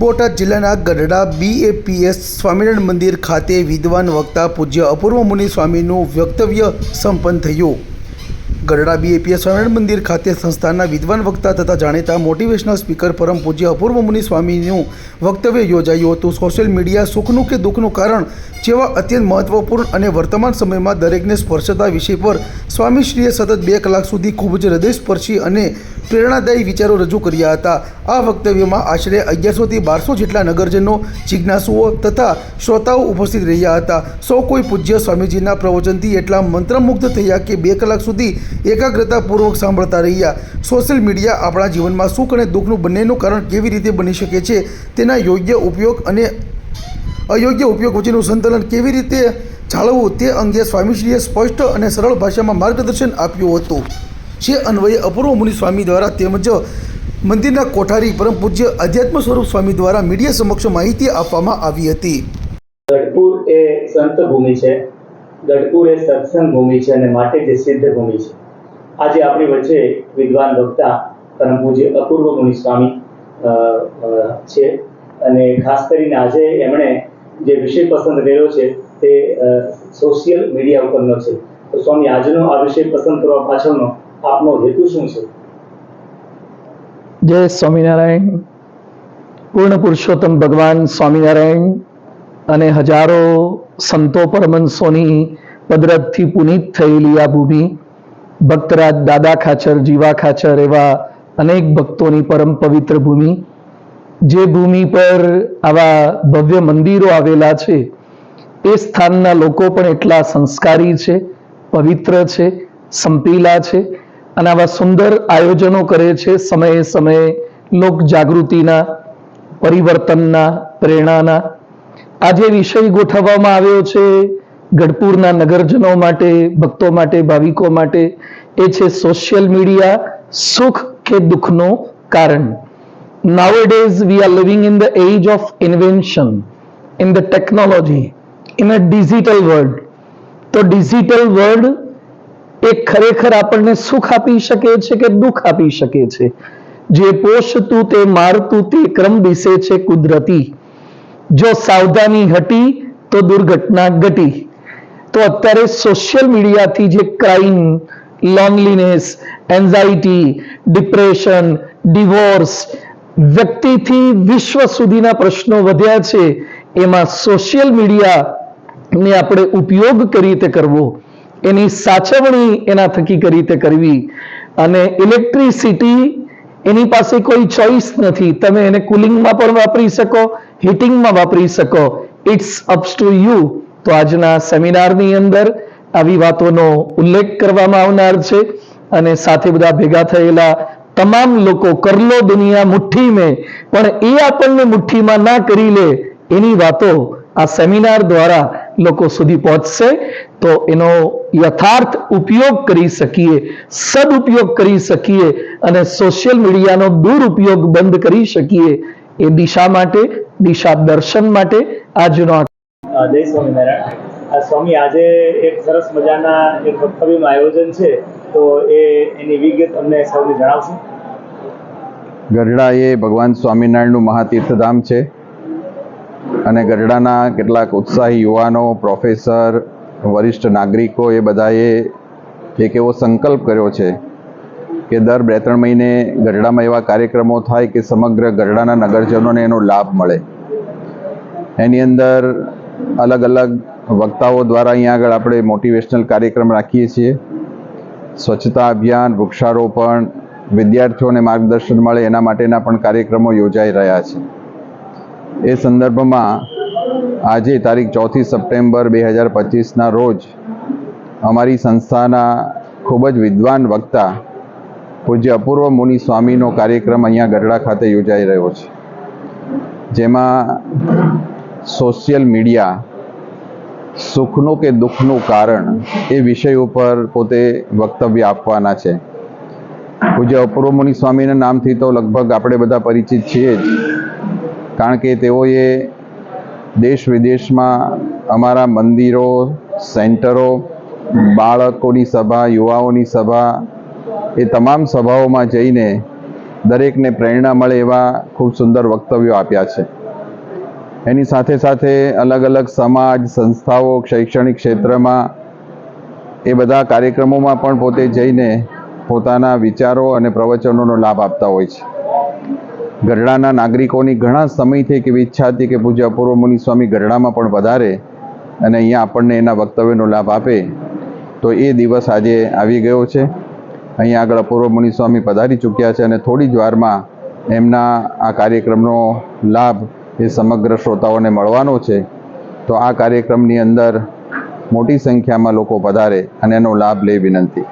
બોટાદ જિલ્લાના ગઢડા બીએપીએસ સ્વામિનારાયણ મંદિર ખાતે વિદ્વાન વક્તા પૂજ્ય અપૂર્વ મુનિ સ્વામીનું વક્તવ્ય સંપન્ન થયું. ગઢડા બીએપીએ સ્વામિનારાયણ મંદિર ખાતે સંસ્થાના વિદ્વાન વક્તા તથા જાણીતા મોટિવેશનલ સ્પીકર પરમ પૂજ્ય અપૂર્વ મુનિ સ્વામીનું વક્તવ્ય યોજાયું હતું. સોશિયલ મીડિયા સુખનું કે દુઃખનું કારણ જેવા અત્યંત મહત્વપૂર્ણ અને વર્તમાન સમયમાં દરેકને સ્પર્શતા વિષય પર સ્વામીશ્રીએ સતત બે કલાક સુધી ખૂબ જ હૃદયસ્પર્શી અને પ્રેરણાદાયી વિચારો રજૂ કર્યા હતા. આ વક્તવ્યમાં આશરે અગિયારસોથી બારસો જેટલા નગરજનો, જિજ્ઞાસુઓ તથા શ્રોતાઓ ઉપસ્થિત રહ્યા હતા. સૌ કોઈ પૂજ્ય સ્વામીજીના પ્રવચનથી એટલા મંત્રમુગ્ધ થયા કે બે કલાક સુધી એકાગ્રતાપૂર્વક સાંભળતા રહ્યા. સોશિયલ મીડિયા આપણા જીવનમાં સુખ અને દુઃખનું બંનેનું કારણ કેવી રીતે બની શકે છે, તેના યોગ્ય ઉપયોગ અને અયોગ્ય ઉપયોગ વચ્ચેનું સંતુલન કેવી રીતે જાળવવું તે અંગે સ્વામીશ્રીએ સ્પષ્ટ અને સરળ ભાષામાં માર્ગદર્શન આપ્યું હતું. જે અન્વયે અપૂર્વ મુનિ સ્વામી દ્વારા તેમજ મંદિરના કોઠારી પરમ પૂજ્ય અધ્યાત્મ સ્વરૂપ સ્વામી દ્વારા મીડિયા સમક્ષ માહિતી આપવામાં આવી હતી. ગઢપુર એ સંત ભૂમિ છે. ગઢપુર એ સત્સંગ ભૂમિ છે અને માટે જે સિદ્ધ ભૂમિ છે. આજે આપણી વચ્ચે વિદ્વાન વક્તા પરમ પૂજ્ય અપૂર્વ મુનિ સ્વામી છે. અને ખાસ કરીને આજે એમણે જે વિષય પસંદ કર્યો છે તે સોશિયલ મીડિયા ઉપરનો છે. તો સ્વામી, આજનો આ વિષય પસંદ કરવા પાછળનો આપનો હેતુ શું છે? જય સ્વામિનારાયણ. પૂર્ણ પુરુષોત્તમ ભગવાન સ્વામિનારાયણ અને હજારો સંતો પરમંશોની પદરતથી પુનિત થયેલી આ ભૂમિ ભક્તરાજ દાદા ખાચર, જીવા ખાચર એવા અનેક ભક્તોની પરમ પવિત્ર ભૂમિ. જે ભૂમિ પર આવા ભવ્ય મંદિરો આવેલા છે, એ સ્થાનના લોકો પણ એટલા સંસ્કારી છે, પવિત્ર છે, સંપીલા છે અને આવા સુંદર આયોજનો કરે છે સમયે સમયે લોક જાગૃતિના પરિવર્તનના, પ્રેરણાના. આજે વિષય ગોઠવવામાં આવ્યો છે ગઢપુરના નગરજનો માટે, ભક્તો માટે, ભાવિકો માટે એ છે સોશિયલ મીડિયા સુખ કે દુઃખનું કારણ. Nowadays we are living in the age of invention, in the technology, in a digital world. તો ડિજિટલ વર્લ્ડ એ ખરેખર આપણને સુખ આપી શકે છે કે દુઃખ આપી શકે છે? જે પોષતું તે મારતું તે ક્રમ દિશે છે કુદરતી. જો સાવધાની હટી તો દુર્ઘટના ઘટી. તો અત્યારે સોશિયલ મીડિયાથી જે crime loneliness anxiety depression divorce વ્યક્તિથી વિશ્વ સુધીના પ્રશ્નો વધ્યા છે, એમાં સોશિયલ મીડિયાને આપણે ઉપયોગ કઈ રીતે કરવો? એની સાચવણી એના થકી કઈ રીતે કરવી? અને ઇલેક્ટ્રિસિટી એની પાસે કોઈ ચોઈસ નથી. તમે એને કુલિંગમાં પણ વાપરી શકો હીટિંગમાં વાપરી શકો. ઇટ્સ અપ્સ ટુ યુ તો આજના સેમિનારની અંદર આવી વાતોનો ઉલ્લેખ કરવામાં આવનાર છે અને સાથે બધા ભેગા થયેલા તમામ લોકો કરલો દુનિયા મુઠ્ઠી મેં પણ એ આપણને મુઠ્ઠીમાં ના કરી લે એની વાતો આ સેમિનાર દ્વારા લોકો સુધી પહોંચશે. તો એનો યથાર્થ ઉપયોગ કરી શકીએ સદુપયોગ કરી શકીએ અને સોશિયલ મીડિયાનો દુરુપયોગ બંધ કરી શકીએ. એ દિશા માટે, દિશા દર્શન માટે આજનો જય સ્વામિનારાયણ. સ્વામી આજે એક સરસ મજાના એક વક્તવ્યનું આયોજન છે, તો એ એની વિગત અમને સૌને જણાવશો? ગઢડા એ ભગવાન સ્વામિનારાયણનું મહાતીર્થધામ છે અને ગઢડાના કેટલાક ઉત્સાહી યુવાનો, પ્રોફેસર, વરિષ્ઠ નાગરિકો એ બધાએ એક એવો સંકલ્પ કર્યો છે કે દર બે ત્રણ મહિને ગઢડામાં એવા કાર્યક્રમો થાય કે સમગ્ર ગઢડાના નગરજનોને એનો લાભ મળે. એની અંદર અલગ અલગ વક્તાઓ દ્વારા અહીંયા આગળ આપણે મોટિવેશનલ કાર્યક્રમ રાખીએ છીએ. સ્વચ્છતા અભિયાન, વૃક્ષારોપણ, વિદ્યાર્થીઓને માર્ગદર્શન મળે એના માટેના પણ કાર્યક્રમો યોજાઈ રહ્યા છે. એ સંદર્ભમાં આજે તારીખ ચોથી સપ્ટેમ્બર બે હજાર પચીસના રોજ અમારી સંસ્થાના ખૂબ જ વિદ્વાન વક્તા પૂજ્ય અપૂર્વ મુનિ સ્વામીનો કાર્યક્રમ અહીંયા ગઢડા ખાતે યોજાઈ રહ્યો છે. જેમાં સોશિયલ મીડિયા સુખનું કે દુઃખનું કારણ એ વિષય ઉપર પોતે વક્તવ્ય આપવાના છે. પૂજ્ય અપૂર્વ મુનિ સ્વામીના નામથી તો લગભગ આપણે બધા પરિચિત છીએ જ. કારણ કે તેઓએ દેશ વિદેશમાં અમારા મંદિરો, સેન્ટરો, બાળકોની સભા, યુવાઓની સભા એ તમામ સભાઓમાં જઈને દરેકને પ્રેરણા મળે એવા ખૂબ સુંદર વક્તવ્યો આપ્યા છે. એની સાથે સાથે અલગ અલગ સમાજ, સંસ્થાઓ, શૈક્ષણિક ક્ષેત્રમાં એ બધા કાર્યક્રમોમાં પણ પોતે જઈને પોતાના વિચારો અને પ્રવચનોનો લાભ આપતા હોય છે. ગઢડાના નાગરિકોની ઘણા સમયથી એવી ઈચ્છા હતી કે પૂજ્ય અપૂર્વ મુનિ સ્વામી ગરડામાં પણ વધારે અને અહીંયા આપણને એના વક્તવ્યનો લાભ આપે તો એ દિવસ આજે આવી ગયો છે. અહીંયા આગળ અપૂર્વ મુનિ સ્વામી પધારી ચૂક્યા છે અને થોડી જ વારમાં એમના આ કાર્યક્રમનો લાભ એ સમગ્ર શ્રોતાઓને મળવાનો છે, તો આ કાર્યક્રમની અંદર મોટી સંખ્યામાં લોકો પધારે અને એનો લાભ લે વિનંતી.